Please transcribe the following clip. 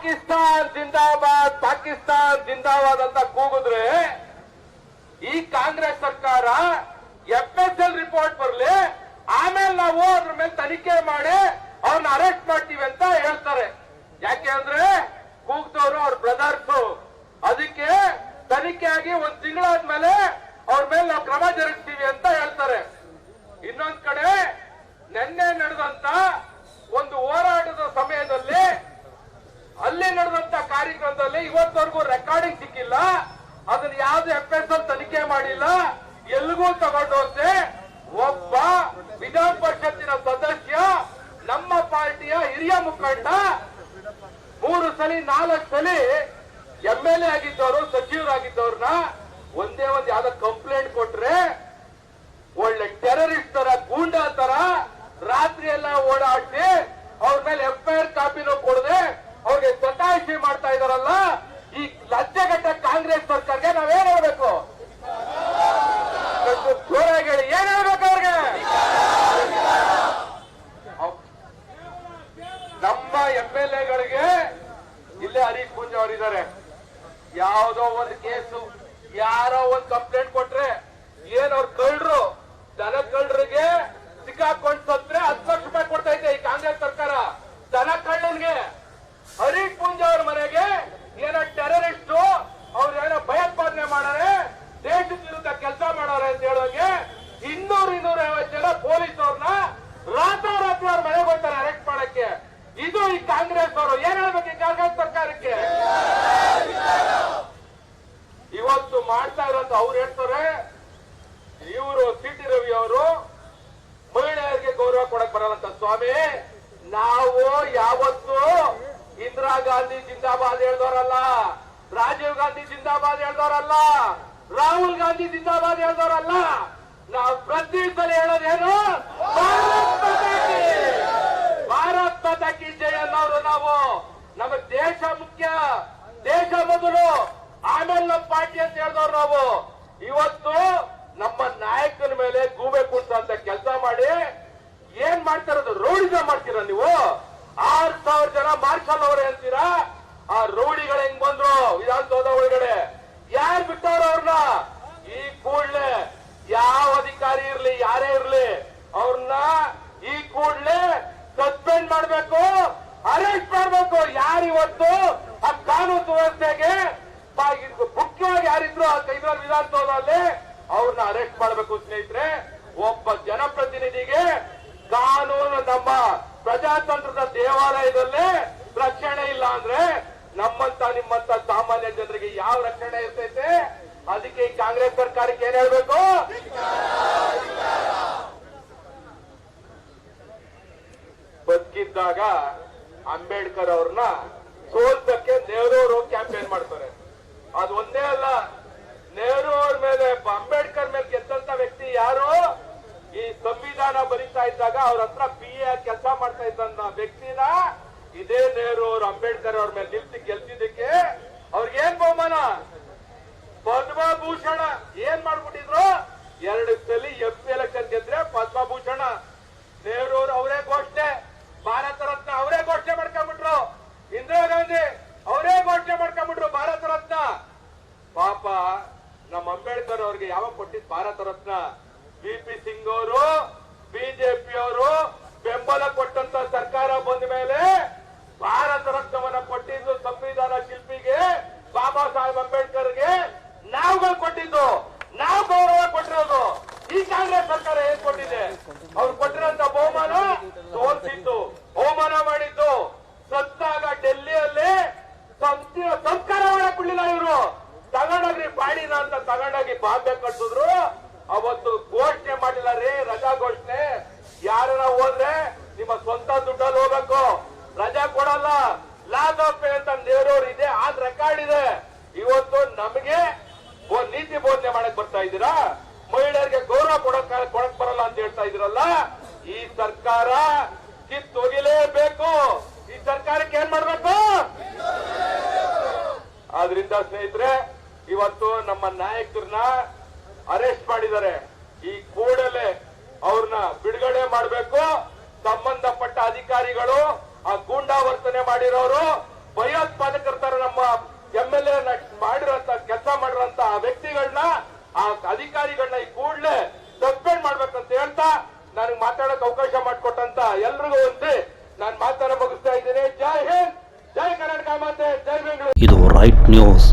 ಪಾಕಿಸ್ತಾನ್ ಜಿಂದಾಬಾದ್ ಪಾಕಿಸ್ತಾನ್ ಜಿಂದಾಬಾದ್ ಅಂತ ಕೂಗಿದ್ರೆ ಈ ಕಾಂಗ್ರೆಸ್ ಸರ್ಕಾರ ಎಫ್ ಎಸ್ ಎಲ್ ರಿಪೋರ್ಟ್ ಬರಲಿ, ಆಮೇಲೆ ನಾವು ಅದ್ರ ಮೇಲೆ ತನಿಖೆ ಮಾಡಿ ಅವ್ರನ್ನ ಅರೆಸ್ಟ್ ಮಾಡ್ತೀವಿ ಅಂತ ಹೇಳ್ತಾರೆ. ಯಾಕೆ ಅಂದ್ರೆ ಕೂಗ್ದವ್ರು ಅವ್ರ ಬ್ರದರ್ಸ್ ಅದಕ್ಕೆ ತನಿಖೆ ಆಗಿ ಒಂದ್ ತಿಂಗಳಾದ್ಮೇಲೆ ಅವ್ರ ಮೇಲೆ ನಾವು ಕ್ರಮ ಜರುಗಿಸ್ತೀವಿ ಅಂತ ಹೇಳ್ತಾರೆ. ಇನ್ನೊಂದ್ ಕಡೆ ನಿನ್ನೆ ನಡೆದಂತ ಒಂದು ಹೋರಾಟದ ಸಮಯದಲ್ಲಿ ಇವತ್ತವರೆಗೂ ರೆಕಾರ್ಡಿಂಗ್ ಸಿಕ್ಕಿಲ್ಲ. ಅದನ್ನ ಯಾವ್ದು ಎಫ್ ಎಸ್ ಎಲ್ ತನಿಖೆ ಮಾಡಿಲ್ಲ. ಎಲ್ಲಿಗೂ ತಗೊಂಡೋದ್ರೆ ಒಬ್ಬ ವಿಧಾನ ಪರಿಷತ್ತಿನ ಸದಸ್ಯ, ನಮ್ಮ ಪಾರ್ಟಿಯ ಹಿರಿಯ ಮುಖಂಡ, ಮೂರು ಸಲಿ, ನಾಲ್ಕು ಸಲಿ ಎಂ ಎಲ್ ಎ ಆಗಿದ್ದವರು, ಸಚಿವರಾಗಿದ್ದವ್ರನ್ನ ಒಂದೇ ಒಂದ್ ಯಾವ್ದೋ ಕಂಪ್ಲೇಂಟ್ ಕೊಟ್ರೆ ಒಳ್ಳೆ ಟೆರರಿಸ್ಟ್ ತರ ಗೂಂಡಾ ತರ ರಾತ್ರಿ ಎಲ್ಲ ಓಡಾಡಿ ಅವ್ರ ಮೇಲೆ ಎಫ್ ಐ ಆರ್ ಕಾಪಿನೂ ಕೊಡದೆ ಸತಾಯಿಸಿ ಮಾಡ್ತಾ ಇದಾರಲ್ಲ ಈ ಲಜ್ಜೆಗಟ್ಟ ಕಾಂಗ್ರೆಸ್ ಸರ್ಕಾರಕ್ಕೆ ನಾವೇನ್ ಹೇಳ್ಬೇಕು? ಜೋರಾಗಿ ಹೇಳಿ, ಏನ್ ಹೇಳ್ಬೇಕು ಅವ್ರಿಗೆ? ಅವ್- ನಮ್ಮ ಎಂ ಎಲ್ ಎಗಳಿಗೆ ಇಲ್ಲೇ ಹರೀಶ್ ಪೂಂಜ್ ಅವರಿದ್ದಾರೆ. ಯಾವ್ದೋ ಒಂದು ಕೇಸು, ಯಾರೋ ಒಂದು ಕಂಪ್ಲೇಂಟ್ ಕೊಟ್ರೆ ಏನ್ ಅವ್ರು ಕಳ್ರು ದನ ಕಳ್ಳರಿಗೆ ಸಿಕ್ಕಾಕೊಂಡ್ ಸತ್ರೆ ಹತ್ತು ಲಕ್ಷ ರೂಪಾಯಿ ಕೊಡ್ತಾ ಇದ್ದೆ ಈ ಕಾಂಗ್ರೆಸ್ ಸರ್ಕಾರ ದನ ಕಳ್ಳನ್ಗೆ ಹರೀಶ್ ಪೂಂಜ್ ಅವ್ರ ಮನೆಗೆ ಏನೋ ಟೆರರಿಸ್ಟ್ ಅವ್ರು ಏನೋ ಭಯೋತ್ಪಾದನೆ ಮಾಡಾರೆ ದೇಶದ ವಿರುದ್ಧ ಕೆಲಸ ಮಾಡಾರೆ ಅಂತ ಹೇಳೋಕೆ ಇನ್ನೂರು ಇನ್ನೂರ ಐವತ್ತು ಜನ ಪೊಲೀಸ್ ಅವ್ರನ್ನ ರಾತ್ರೋರಾತ್ರಿ ಅವ್ರ ಮನೆಗೆ ಹೋಗ್ತಾರೆ ಅರೆಸ್ಟ್ ಮಾಡಕ್ಕೆ ಇದು ಈ ಕಾಂಗ್ರೆಸ್ ಅವರು ಏನ್ ಹೇಳ್ಬೇಕು ಈ ಕಾಂಗ್ರೆಸ್ ಸರ್ಕಾರಕ್ಕೆ ಇವತ್ತು ಮಾಡ್ತಾ ಇರೋದು ಅವ್ರು ಹೇಳ್ತಾರೆ. ಇವರು ಸಿ ರವಿ ಅವರು ಮಹಿಳೆಯರಿಗೆ ಗೌರವ ಕೊಡಕ್ ಬರಲ್ಲಂತ ಸ್ವಾಮಿ. ನಾವು ಯಾವತ್ತು ಇಂದಿರಾ ಗಾಂಧಿ ಜಿಂದಾಬಾದ್ ಹೇಳ್ದವರಲ್ಲ ರಾಜೀವ್ ಗಾಂಧಿ ಜಿಂದಾಬಾದ್ ಹೇಳ್ದವರಲ್ಲ ರಾಹುಲ್ ಗಾಂಧಿ ಜಿಂದಾಬಾದ್ ಹೇಳ್ದವರಲ್ಲ ನಾವು ಪ್ರತಿ ಸಲ ಹೇಳೋದೇನು ಭಾರತ್ ಮಾತಾ ಕಿ! ಭಾರತ್ ಮಾತಾ ಕಿ ಜಯ ಅನ್ನೋರು ನಾವು ನಮಗ್ ದೇಶ ಮುಖ್ಯ ದೇಶ ಮೊದಲು ಆಮೇಲೆ ನಮ್ಮ ಪಾರ್ಟಿ ನಾವು? ಇವತ್ತು ನಮ್ಮ ನಾಯಕನ ಮೇಲೆ ಗೂಬೆ ಅಂತ ಕೆಲಸ ಮಾಡಿ ಏನ್ ಮಾಡ್ತಿರೋದು ರೌಡಿಜ ಮಾಡ್ತೀರಾ ನೀವು? ಆರ್ ಸಾವಿರ ಜನ ಮಾರ್ಷಲ್ ಅವರೇ ಅಂತೀರಾ? ಆ ರೌಡಿಗಳು ಹೆಂಗ್ ಬಂದ್ರು? ವಿಧಾನಸೌಧ ಒಳಗಡೆ. ಯಾರು ಬಿಟ್ಟವ್ರ ಅವ್ರನ್ನ? ಈ ಕೂಡ್ಲೆ ಯಾವ ಅಧಿಕಾರಿ ಇರ್ಲಿ, ಯಾರೇ ಇರ್ಲಿ, ಅವ್ರನ್ನ ಈ ಕೂಡ್ಲೆ ಸಸ್ಪೆಂಡ್ ಮಾಡ್ಬೇಕು, ಅರೆಸ್ಟ್ ಮಾಡ್ಬೇಕು. ಯಾರಿವತ್ತು ಆ ಕಾನೂನು ವ್ಯವಸ್ಥೆಗೆ ಯಾರಿದ್ರು ಆ ಇದ್ರಲ್ಲಿ ವಿಧಾನಸೌಧದಲ್ಲಿ ಅವ್ರನ್ನ ಅರೆಸ್ಟ್ ಮಾಡಬೇಕು ಸ್ನೇಹಿತರೆ, ಒಬ್ಬ ಜನಪ್ರತಿನಿಧಿಗೆ ಕಾನೂನು ನಮ್ಮ ಪ್ರಜಾತಂತ್ರದ ದೇವಾಲಯದಲ್ಲಿ ರಕ್ಷಣೆ ಇಲ್ಲ ಅಂದ್ರೆ ನಮ್ಮಂತ ನಿಮ್ಮಂತ ಸಾಮಾನ್ಯ ಜನರಿಗೆ ಯಾವ ರಕ್ಷಣೆ ಇರ್ತೈತೆ ಅದಕ್ಕೆ ಈ ಕಾಂಗ್ರೆಸ್ ಸರ್ಕಾರಕ್ಕೆ ಏನ್ ಹೇಳ್ಬೇಕು? ಬದುಕಿದ್ದಾಗ ಅಂಬೇಡ್ಕರ್ ಅವ್ರನ್ನ ಸೋಲ್ಸಕ್ಕೆ ನೆಹರೂರು ಕ್ಯಾಂಪೇನ್ ಮಾಡ್ತಾರೆ. ಅದು ಒಂದೇ ಅಲ್ಲ, ನೆಹರು ಅವ್ರ ಮೇಲೆ, ಅಂಬೇಡ್ಕರ್ ಮೇಲೆ ಗೆದ್ದಂತ ವ್ಯಕ್ತಿ ಯಾರು? ಈ ಸಂವಿಧಾನ ಬರಿತಾ ಇದ್ದಾಗ ಅವ್ರ ಹತ್ರ ಪಿ ಎ ಕೆಲಸ ಮಾಡ್ತಾ ಇದ್ದಂತ ವ್ಯಕ್ತಿನ ಇದೇ ನೆಹರು ಅವ್ರ ಅಂಬೇಡ್ಕರ್ ಅವ್ರ ಮೇಲೆ ನಿಲ್ಸಿ ಗೆಲ್ತಿದ್ದಕ್ಕೆ ಅವ್ರಿಗೇನ್ ಬಹುಮಾನ? ಪದ್ಮಭೂಷಣ. ಏನ್ ಮಾಡ್ಬಿಟ್ಟಿದ್ರು? ಎರಡು ಸಲ ಎಂ ಪಿ ಎಲೆಕ್ಷನ್ ಗೆದ್ರೆ ಪದ್ಮಭೂಷಣ ನೆಹರು ಅವರು ಅವರೇ ಘೋಷಣೆ ಭಾರತ ರತ್ನ ಅವರೇ ಘೋಷಣೆ ಮಾಡ್ಕೊಂಡ್ಬಿಟ್ರು ಇಂದಿರಾ ಗಾಂಧಿ ಅವರೇ ಘೋಷಣೆ ಮಾಡ್ಕೊಂಡ್ಬಿಟ್ರು ಭಾರತ ರತ್ನ ಪಾಪ ನಮ್ಮ ಅಂಬೇಡ್ಕರ್ ಅವ್ರಿಗೆ ಯಾವಾಗ ಕೊಟ್ಟಿದ್ ಭಾರತ ರತ್ನ? ಬಿ ಪಿ ಸಿಂಗ್ ಅವರು ಬಿಜೆಪಿ ಅವರು ಬೆಂಬಲ ಕೊಟ್ಟಂತ ಸರ್ಕಾರ ಬಂದ ಮೇಲೆ ಭಾರತ ರತ್ನವನ್ನ ಕೊಟ್ಟಿದ್ದು ಸಂವಿಧಾನ ಶಿಲ್ಪಿಗೆ, ಬಾಬಾ ಸಾಹೇಬ್ ಅಂಬೇಡ್ಕರ್ಗೆ ನಾವುಗಳು ಕೊಟ್ಟಿದ್ದು. ನಾವು ಗೌರವ ಕೊಟ್ಟಿರೋದು. ಈ ಕಾಂಗ್ರೆಸ್ ಸರ್ಕಾರ ಏನ್ ಕೊಟ್ಟಿದೆ? ಅಂತ ತಗೊಂಡೋಗಿ ಬಾಂಬೆ ಕಟ್ಟಿದ್ರು ಅವತ್ತು ಘೋಷಣೆ ಮಾಡಿಲ್ಲ ರೀ ರಜಾ ಘೋಷಣೆ. ಯಾರನ್ನ ಹೋದ್ರೆ ನಿಮ್ಮ ಸ್ವಂತ ದುಡ್ಡಲ್ಲಿ ಹೋಗ್ಬೇಕು. ರಜಾ ಕೊಡಲ್ಲ. ಲಾಸ್ ಆಫ್ ಪೇ ಅಂತ ನೇರೋರು ಇದೆ ಆದ್ ರೆಕಾರ್ಡ್ ಇದೆ. ಇವತ್ತು ನಮಗೆ ನೀತಿ ಬೋಧನೆ ಮಾಡಕ್ ಬರ್ತಾ ಇದ್ದೀರಾ? ಮಹಿಳೆಯರಿಗೆ ಗೌರವ ಕೊಡಕ್ ಕೊಡಕ್ ಬರಲ್ಲ ಅಂತ ಹೇಳ್ತಾ ಇದ್ದೀರಲ್ಲ? ಈ ಸರ್ಕಾರ ಕಿತ್ತೊಗಿಲೇಬೇಕು. ಈ ಸರ್ಕಾರಕ್ಕೆ ಏನ್ ಮಾಡ್ಬೇಕು? ಆದ್ರಿಂದ ಸ್ನೇಹಿತರೆ ಇವತ್ತು ನಮ್ಮ ನಾಯಕರನ್ನ ಅರೆಸ್ಟ್ ಮಾಡಿದ್ದಾರೆ. ಈ ಕೂಡಲೇ ಅವ್ರನ್ನ ಬಿಡುಗಡೆ ಮಾಡಬೇಕು. ಸಂಬಂಧಪಟ್ಟ ಅಧಿಕಾರಿಗಳು ಆ ಗೂಂಡಾ ವರ್ತನೆ ಮಾಡಿರೋರು, ಭಯೋತ್ಪಾದಕರ ತರ ನಮ್ಮ ಎಂ ಎಲ್ ಎ ಕೆಲಸ ಮಾಡಿರೋಂತ ಆ ವ್ಯಕ್ತಿಗಳನ್ನ ಆ ಅಧಿಕಾರಿಗಳನ್ನ ಈ ಕೂಡಲೇ ಸಸ್ಪೆಂಡ್ ಮಾಡ್ಬೇಕಂತ ಹೇಳ್ತಾ ನನಗೆ ಮಾತಾಡೋಕೆ ಅವಕಾಶ ಮಾಡಿಕೊಟ್ಟಂತ ಎಲ್ರಿಗೂ ಒಂದು ನಾನು ಮಾತಾಡ ಮುಗಿಸ್ತಾ ಇದ್ದೀನಿ. ಜೈ ಹಿಂದ್, ಜೈ ಕರ್ನಾಟಕ ಮಾತೆ, ಜೈ ಬೆಂಗಳೂರು. ಇದು ರೈಟ್ ನ್ಯೂಸ್